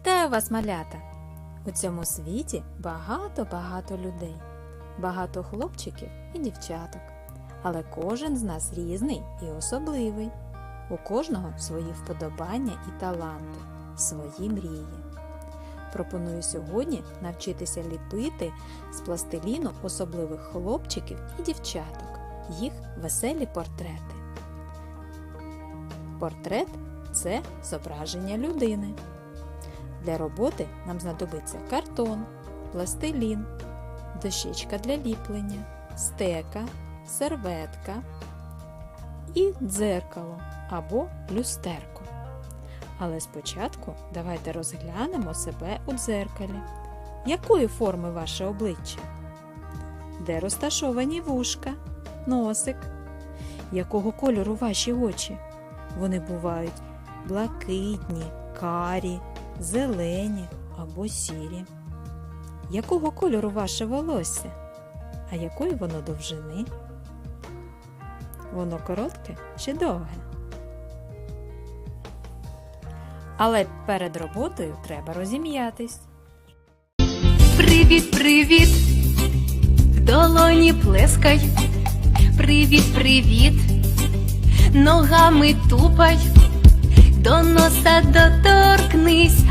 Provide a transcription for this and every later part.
Вітаю вас, малята! У цьому світі багато-багато людей, багато хлопчиків і дівчаток. Але кожен з нас різний і особливий. У кожного свої вподобання і таланти, свої мрії. Пропоную сьогодні навчитися ліпити з пластиліну особливих хлопчиків і дівчаток, їх веселі портрети. Портрет це зображення людини. Для роботи нам знадобиться картон, пластилін, дощечка для ліплення, стека, серветка і дзеркало або люстерко. Але спочатку давайте розглянемо себе у дзеркалі. Якої форми ваше обличчя? Де розташовані вушка, носик? Якого кольору ваші очі? Вони бувають блакитні, карі, зелені або сірі. Якого кольору ваше волосся? А якої воно довжини? Воно коротке чи довге? Але перед роботою треба розім'ятись. Привіт, привіт, в долоні плескай. Привіт, привіт, ногами тупай, до носа доторкнись,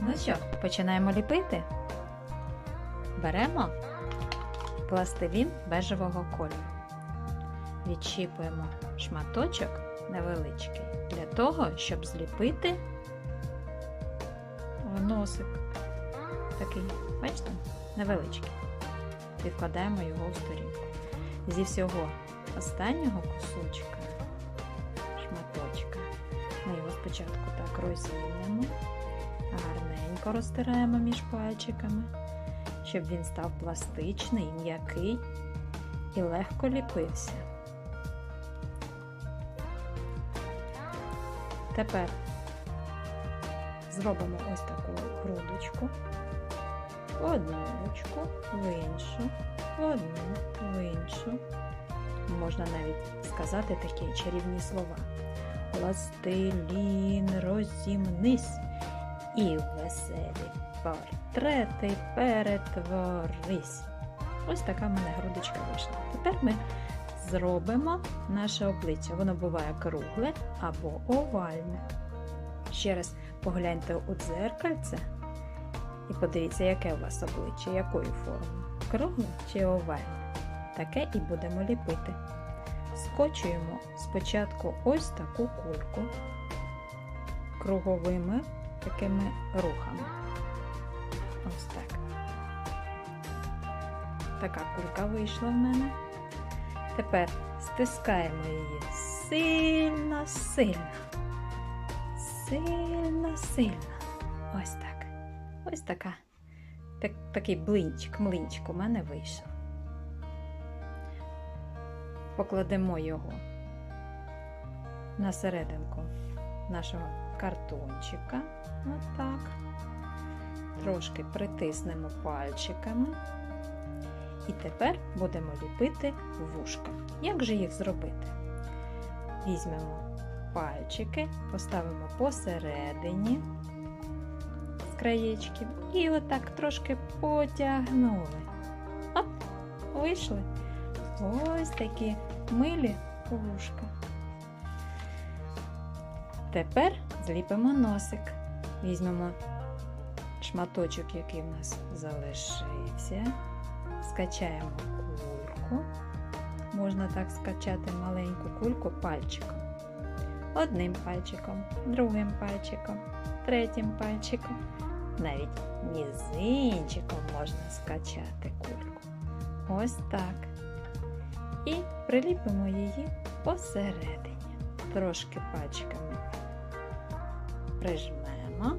Ну що, починаємо ліпити? Беремо пластилін бежевого кольору. Відчіпуємо шматочок невеличкий для того, щоб зліпити носик. Такий, бачите, невеличкий. Відкладаємо його в сторінку. Зі всього останнього кусочка, шматочка, ми його спочатку так розімнемо, гарненько розтираємо між пальчиками, щоб він став пластичний, м'який і легко ліпився. Тепер зробимо ось таку грудочку, одну ручку, в іншу, в одну, в іншу. Можна навіть сказати такі чарівні слова. Пластилін, розімнись і в веселі портрети перетворись. Ось така в мене грудочка вийшла. Тепер ми зробимо наше обличчя. Воно буває кругле або овальне. Ще раз погляньте у дзеркальце і подивіться, яке у вас обличчя, якої форми. Кругле чи овальне. Таке і будемо ліпити. Скочуємо спочатку ось таку кульку круговими такими рухами. Ось так. Така кулька вийшла в мене. Тепер стискаємо її сильно, сильно. Сильно, сильно. Ось так. Ось така. Так, такий блинчик, млинчик у мене вийшов. Покладемо його на серединку нашого картончика. Отак. Трошки притиснемо пальчиками. І тепер будемо ліпити вушка. Як же їх зробити? Візьмемо пальчики, поставимо посередині з краєчків і отак трошки потягнули. Оп, вийшли. Ось такі милі вушка. Тепер зліпимо носик. Візьмемо шматочок, який в нас залишився. Скачаємо кульку. Можна так скачати маленьку кульку пальчиком. Одним пальчиком, другим пальчиком, третім пальчиком. Навіть мізинчиком можна скачати кульку. Ось так. І приліпимо її посередині. Трошки пальчиками прижмемо.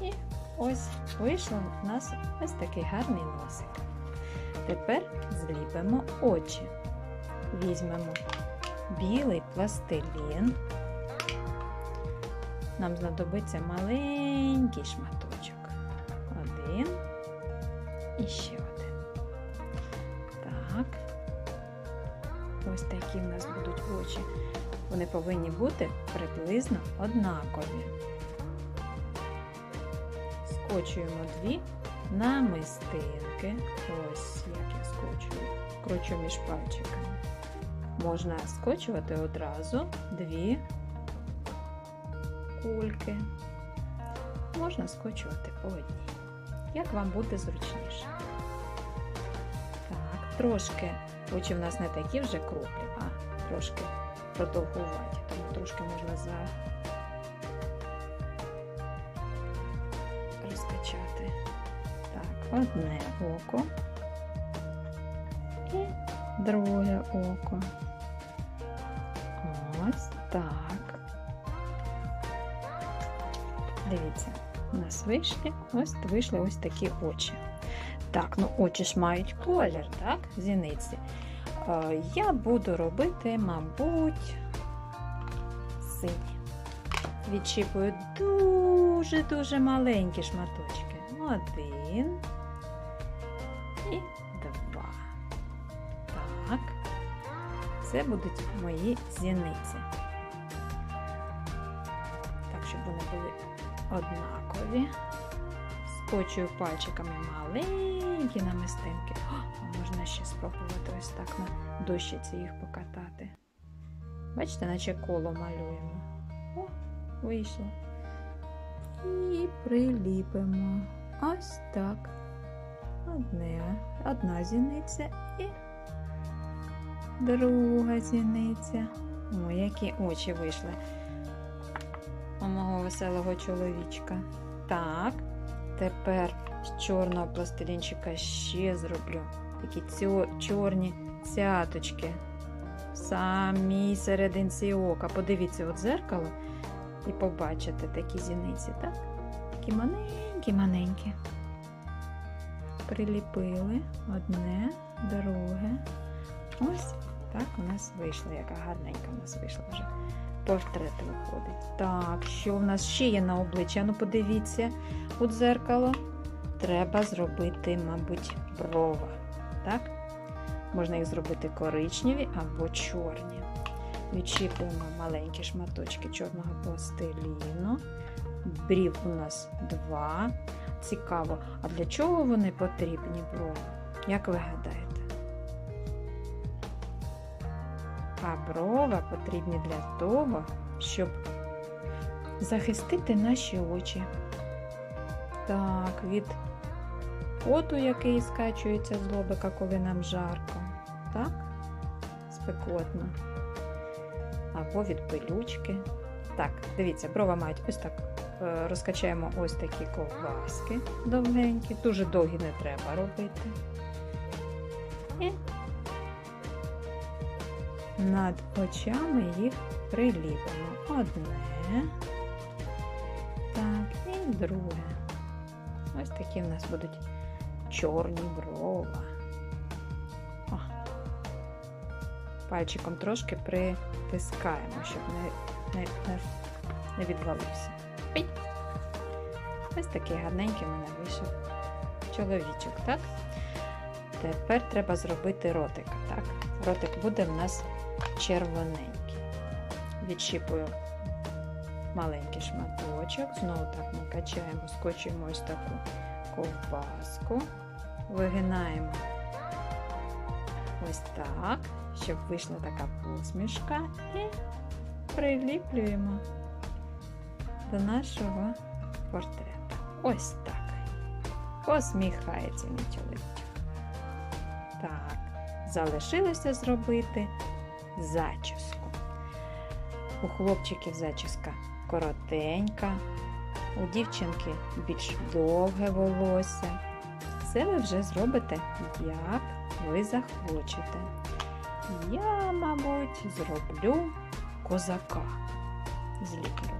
І ось вийшло у нас ось такий гарний носик. Тепер зліпимо очі. Візьмемо білий пластилін. Нам знадобиться маленький шматочок. Один і ще один. Так. Ось такі в нас будуть очі. Вони повинні бути приблизно однакові. Скочуємо дві намистинки. Ось як я скочую. Кручу між пальчиками. Можна скочувати одразу дві кульки. Можна скочувати по одній. Як вам буде зручніше. Так, трошки очі в нас не такі вже круглі, а трошки продовгуваті, тому трошки можна за одне око і друге око. Ось так. Дивіться, у нас вийшли ось вийшли ось такі очі. Так, ну очі ж мають колір, так, зіниці. Е, Я буду робити, мабуть, сині. Відчіпую дуже-дуже маленькі шматочки. Один Це будуть мої зіниці. Так, щоб вони були однакові. Скочую пальчиками маленькі намистинки. О, можна ще спробувати ось так на дощиці їх покатати. Бачите, наче коло малюємо. О, вийшло. І приліпимо. Ось так. Одне, одна зіниця і друга зіниця. О, які очі вийшли у мого веселого чоловічка. Так, тепер з чорного пластилінчика ще зроблю такі цьо, чорні цяточки. В самій серединці ока. Подивіться у дзеркало і побачите такі зіниці, так? Такі маленькі-маленькі. Приліпили одне, друге. Ось так у нас вийшло, яка гарненька у нас вийшла вже. Портрет виходить. Так, що в нас ще є на обличчі? Ну, подивіться у дзеркало. Треба зробити, мабуть, брова. Так? Можна їх зробити коричневі або чорні. Відчіпуємо маленькі шматочки чорного пластиліну. Брів у нас два. Цікаво, а для чого вони потрібні брови? Як ви гадаєте? А брова потрібні для того, щоб захистити наші очі. Так, від поту, який скачується з лобика, коли нам жарко. Так? Спекотно. Або від пилючки. Так, дивіться, брова мають ось так. е, Розкачаємо ось такі ковбаски довгенькі. Дуже довгі не треба робити. І над очами їх приліпимо. Одне. Так, і друге. Ось такі в нас будуть чорні брова. О. Пальчиком трошки притискаємо, щоб не, не, не, відвалився. Ось такий гарненький в мене вийшов чоловічок, так? Тепер треба зробити ротик. Так? Ротик буде в нас червоненький. Відщіпую маленький шматочок, знову так ми качаємо, скочуємо ось таку ковбаску, вигинаємо ось так, щоб вийшла така посмішка, і приліплюємо до нашого портрета. Ось так. Посміхається мій чоловічок. Так, залишилося зробити зачіску. У хлопчиків зачіска коротенька, у дівчинки більш довге волосся. Це ви вже зробите, як ви захочете. Я, мабуть, зроблю козака зліплю.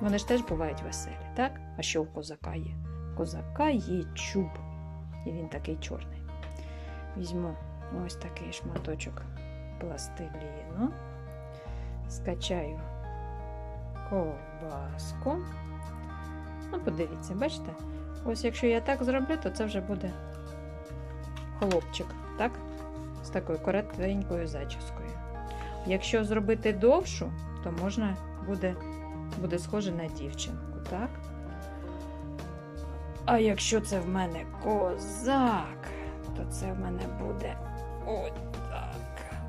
Вони ж теж бувають веселі, так? А що у козака є? Козака є чуб, і він такий чорний. Візьму ось такий шматочок пластиліну, скачаю ковбаску. Ну, подивіться, бачите? Ось якщо я так зроблю, то це вже буде хлопчик, так? З такою коротенькою зачіскою. Якщо зробити довшу, то можна буде, буде схоже на дівчинку, так? А якщо це в мене козак, то це в мене буде отак.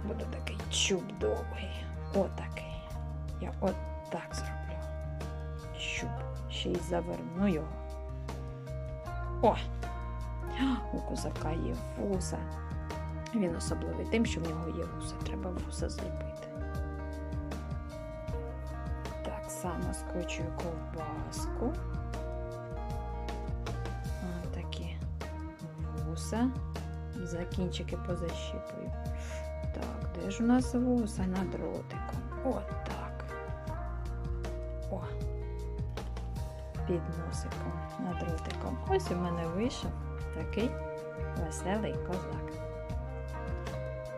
Буде такий чуб довгий. Отакий. Я отак зроблю. Чуб. Ще й заверну його. О! У козака є вуса. Він особливий тим, що в нього є вуса. Треба вуса зліпити. Так само скочую ковбаску. Ось такі вуса. За кінчики позащіпую. Так, де ж у нас вуса на дротиком? От так. О. Під носиком над дротиком. Ось у мене вийшов такий веселий козак.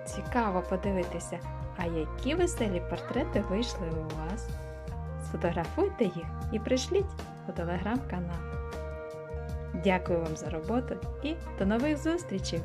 Цікаво подивитися, а які веселі портрети вийшли у вас. Сфотографуйте їх і пришліть у телеграм-канал. Дякую вам за роботу і до нових зустрічей!